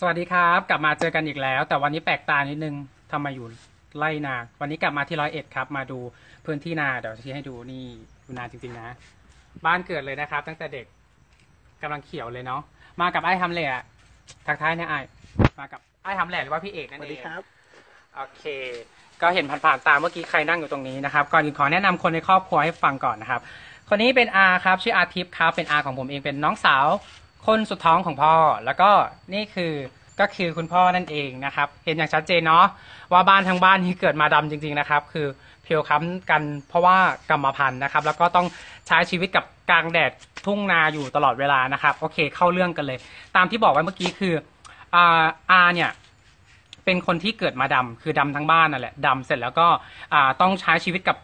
สวัสดีครับ กลับมาเจอกันอีกแล้ว แต่วันนี้แปลกตานิดนึงทำไมาอยู่ไล่นา วันนี้กลับมาที่ร้อยเอ็ดครับ มาดูพื้นที่นา เดี๋ยวชี้ให้ดูนี่ดูนาจริงๆนะ บ้านเกิดเลยนะครับ ตั้งแต่เด็กกำลังเขียวเลยเนาะ มากับไอ้ฮัมเล่อะทักทายเนี่ยไอ้มากับไอ้ฮัมเล่หรือว่าพี่เอกนั่นเอง โอเค ก็เห็นผ่านๆตาเมื่อกี้ใครนั่งอยู่ตรงนี้นะครับ ก่อนอื่นขอแนะนำคนในครอบครัวให้ฟังก่อนนะครับ คนนี้เป็นอาครับ ชื่ออาทิพย์ครับ เป็นอาของผมเอง เป็นน้องสาว คนสุดท้องของพ่อ แล้วก็นี่คือก็คือคุณพ่อนั่นเองนะครับ เห็นอย่างชัดเจนเนาะว่าบ้านทั้งบ้านนี้เกิดมาดำจริง ๆนะครับ คือเพียวค้ำกันเพราะว่ากรรมพันธุ์นะครับ แล้วก็ต้องใช้ชีวิตกับกลางแดดทุ่งนาอยู่ตลอดเวลานะครับ โอเค เข้าเรื่องกันเลย ตามที่บอกไว้เมื่อกี้คืออาอาเนี่ยเป็นคนที่เกิดมาดำคือดำทั้งบ้านนั่นแหละดำเสร็จแล้วก็ต้องใช้ชีวิตกับ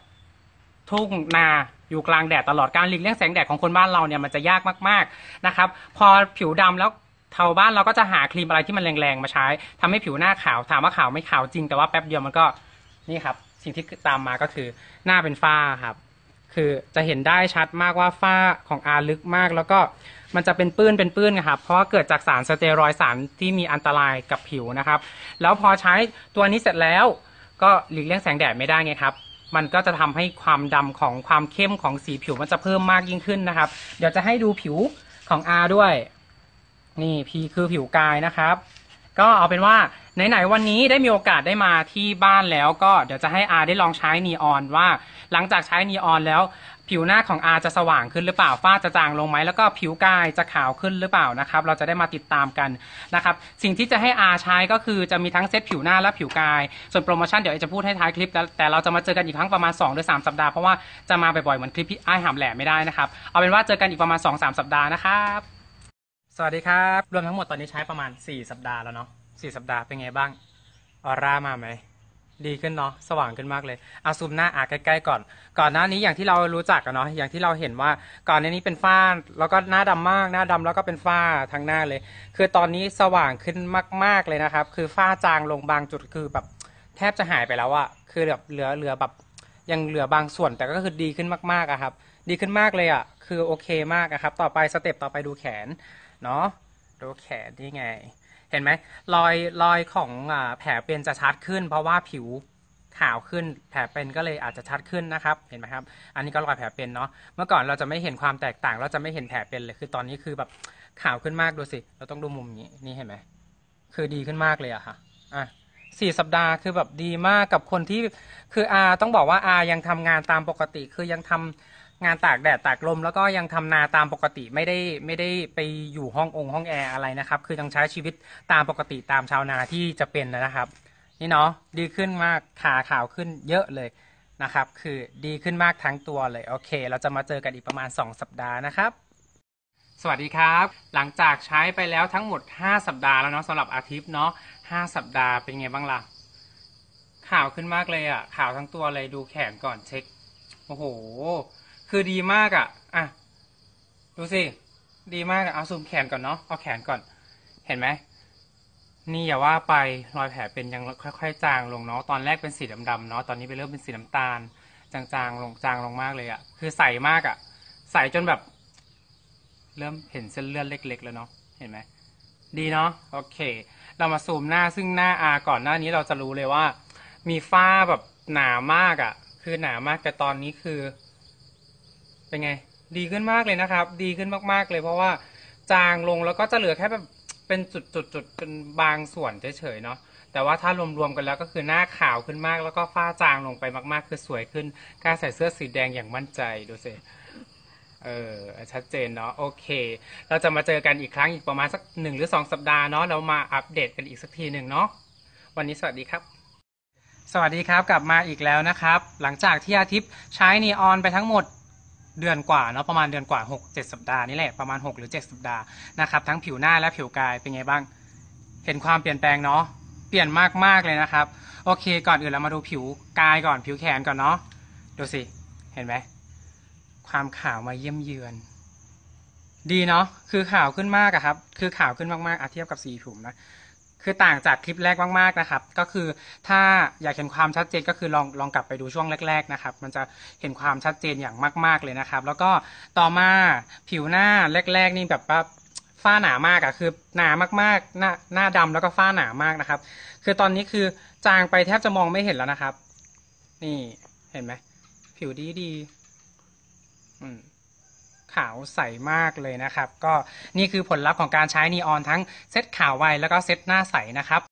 ทุ่งนา อยู่กลางแดดตลอดการหลีกเลี่ยงแสงแดดของคนบ้านเราเนี่ยมันจะยากมากๆนะครับพอผิวดำแล้วเทาบ้านเราก็จะหาครีมอะไรที่มันแรงๆมาใช้ทำให้ผิวหน้าขาวถามว่าขาวไม่ขาวจริงแต่ว่าแป๊บเดียวมันก็นี่ครับสิ่งที่ตามมาก็คือหน้าเป็นฝ้าครับคือจะเห็นได้ชัดมากว่าฝ้าของอาลึกมาก แล้วก็มันจะเป็นปื้นเป็นปื้นครับเพราะเกิดจากสารสเตียรอยด์สารที่มีอันตรายกับผิวนะครับ แล้วพอใช้ตัวนี้เสร็จแล้ว ก็หลีกเลี่ยงแสงแดดไม่ได้ไงครับ มันก็จะทำให้ความดำของความเข้มของสีผิวมันจะเพิ่มมากยิ่งขึ้นนะครับ เดี๋ยวจะให้ดูผิวของอาด้วย นี่พีคือผิวกายนะครับ ก็เอาเป็นว่าไหนๆวันนี้ได้มีโอกาสได้มาที่บ้านแล้วก็เดี๋ยวจะให้อาได้ลองใช้นีออนว่า หลังจากใช้นีออนแล้ว ผิวหน้าของอาจะสว่างขึ้นหรือเปล่าฝ้าจะจางลงไหมแล้วก็ผิวกายจะขาวขึ้นหรือเปล่านะครับ เราจะได้มาติดตามกันนะครับ สิ่งที่จะให้อาใช้ก็คือจะมีทั้งเซตผิวหน้าและผิวกาย ส่วนโปรโมชั่นเดี๋ยวจะพูดให้ท้ายคลิป แต่แต่เราจะมาเจอกันอีกครั้งประมาณ2หรือ3สัปดาห์เพราะว่าจะมาบ่อยๆเหมือนคลิปพี่ไอ้ายหำแหลมไม่ได้นะครับเอาเป็นว่าเจอกันอีกประมาณ2-3สัปดาห์นะครับสวัสดีครับรวมทั้งหมดตอนนี้ใช้ประมาณ 4 สัปดาห์แล้วเนาะ4สัปดาห์เป็นไงบ้างออร่ามาไหม ดีขึ้นเนาะสว่างขึ้นมากเลยเอาซูมหน้าอาใกล้ๆก่อน ก่อนหน้านี้อย่างที่เรารู้จักกันเนาะอย่างที่เราเห็นว่าก่อนหน้านี้เป็นฝ้าแล้วก็หน้าดำมาก หน้าดำแล้วก็เป็นฝ้าทั้งหน้าเลย คือตอนนี้สว่างขึ้นมาก ๆเลยนะครับ คือฝ้าจางลงบางจุดคือแบบแทบจะหายไปแล้วอะคือแบบเหลือเหลือแบบยังเหลือบางส่วนแต่ก็คือดีขึ้นมากๆอะครับ ดีขึ้นมากเลยอะคือโอเคมากอะครับ ต่อไปสเต็ปต่อไปดูแขนเนาะดูแขนนี่ไง เห็นไหมรอยรอยของแผลเป็นจะชัดขึ้น เพราะว่าผิวขาวขึ้น แผลเป็นก็เลยอาจจะชัดขึ้นนะครับ เห็นไหมครับ อันนี้ก็รอยแผลเป็นเนาะ เมื่อก่อนเราจะไม่เห็นความแตกต่าง เราจะไม่เห็นแผลเป็นเลย คือตอนนี้คือแบบขาวขึ้นมากดูสิ เราต้องดูมุมนี้ นี่เห็นไหม คือดีขึ้นมากเลยอะค่ะ อะสี่สัปดาห์คือแบบดีมากกับคนที่คืออาต้องบอกว่าอายังทำงานตามปกติ คือยังทำ งานตากแดดตากลมแล้วก็ยังทำนาตามปกติไม่ได้ไม่ได้ไปอยู่ห้ององค์ห้องแอร์อะไรนะครับ คือยังใช้ชีวิตตามปกติตามชาวนาที่จะเป็นนะครับ นี่เนาะดีขึ้นมากขาขาวขึ้นเยอะเลยนะครับ คือดีขึ้นมากทั้งตัวเลยโอเค เราจะมาเจอกันอีกประมาณ 2 สัปดาห์นะครับ สวัสดีครับ หลังจากใช้ไปแล้วทั้งหมด 5 สัปดาห์แล้วเนาะสำหรับอาทิตย์เนาะ5สัปดาห์เป็นไงบ้างล่ะขาวขึ้นมากเลยอะ่ะขาวทั้งตัวเลยดูแขนก่อนเช็คโอ้โห คือดีมากอะ่ะ อะ ดูสิ ดีมากอะเอาซูมแขนก่อนเนาะ เอาแขนก่อน เห็นไหม นี่อย่าว่าไปรอยแผลเป็นยังค่อย ๆ จางลงเนาะ ตอนแรกเป็นสีดำๆเนาะ ตอนนี้ไปเริ่มเป็นสีน้ำตาล จางๆลงจางลงมากเลยอะ่ะ คือใสมากอะ่ะ ใสจนแบบ เริ่มเห็นเส้นเลือดเล็ก ๆ แล้วเนาะ เห็นไหม ดีเนาะ โอเค เรามาซูมหน้าซึ่งหน้าอาก่อนหน้านี้เราจะรู้เลยว่า มีฝ้าแบบหนามากอะ่ะ คือหนามากแต่ตอนนี้คือ เป็นไง ดีขึ้นมากเลยนะครับ ดีขึ้นมากๆเลยเพราะว่าจางลงแล้วก็จะเหลือแค่แบบเป็นจุดๆๆเป็นบางส่วนเฉยๆเนาะแต่ว่าถ้ารวมๆกันแล้วก็คือหน้าขาวขึ้นมาก แล้วก็ฝ้าจางลงไปมากๆ คือสวยขึ้นกล้าใส่เสื้อสีแดงอย่างมั่นใจดูสิเออชัดเจนเนาะโอเค เราจะมาเจอกันอีกครั้งอีกประมาณสักหนึ่งหรือสองสัปดาห์เนาะแล้วมาอัปเดตกันอีกสักทีหนึ่งเนาะวันนี้สวัสดีครับ สวัสดีครับกลับมาอีกแล้วนะครับ หลังจากที่อาทิตย์ใช้นีออนไปทั้งหมด เดือนกว่าเนาะประมาณเดือนกว่า 6 7 สัปดาห์นี่แหละประมาณ 6 หรือ 7 สัปดาห์นะครับทั้งผิวหน้าและผิวกายเป็นไงบ้าง เห็นความเปลี่ยนแปลงเนาะเปลี่ยนมากมากๆเลยนะครับ โอเค ก่อนอื่นเรามาดูผิวกายก่อนผิวแขนก่อนเนาะดูสิเห็นไหมความขาวมาเยี่ยมเยือน ดีเนาะคือขาวขึ้นมากอะครับ คือขาวขึ้นมากๆอะเทียบกับสีผมนะ คือต่างจากคลิปแรกมากๆนะครับ ก็คือถ้าอยากเห็นความชัดเจนก็คือลองลองกลับไปดูช่วงแรก ๆนะครับ มันจะเห็นความชัดเจนอย่างมาก ๆเลยนะครับ แล้วก็ต่อมาผิวหน้าแรก ๆ นี่แบบว่าฝ้าหนามากอะคือหนามากๆ หน้าหน้าดำแล้วก็ฝ้าหนามากนะครับ คือตอนนี้คือจางไปแทบจะมองไม่เห็นแล้วนะครับ นี่เห็นไหมผิวดีดีอืม ขาวใสมากเลยนะครับ ก็นี่คือผลลัพธ์ของการใช้นีออนทั้งเซตขาวไวแล้วก็เซตหน้าใสนะครับ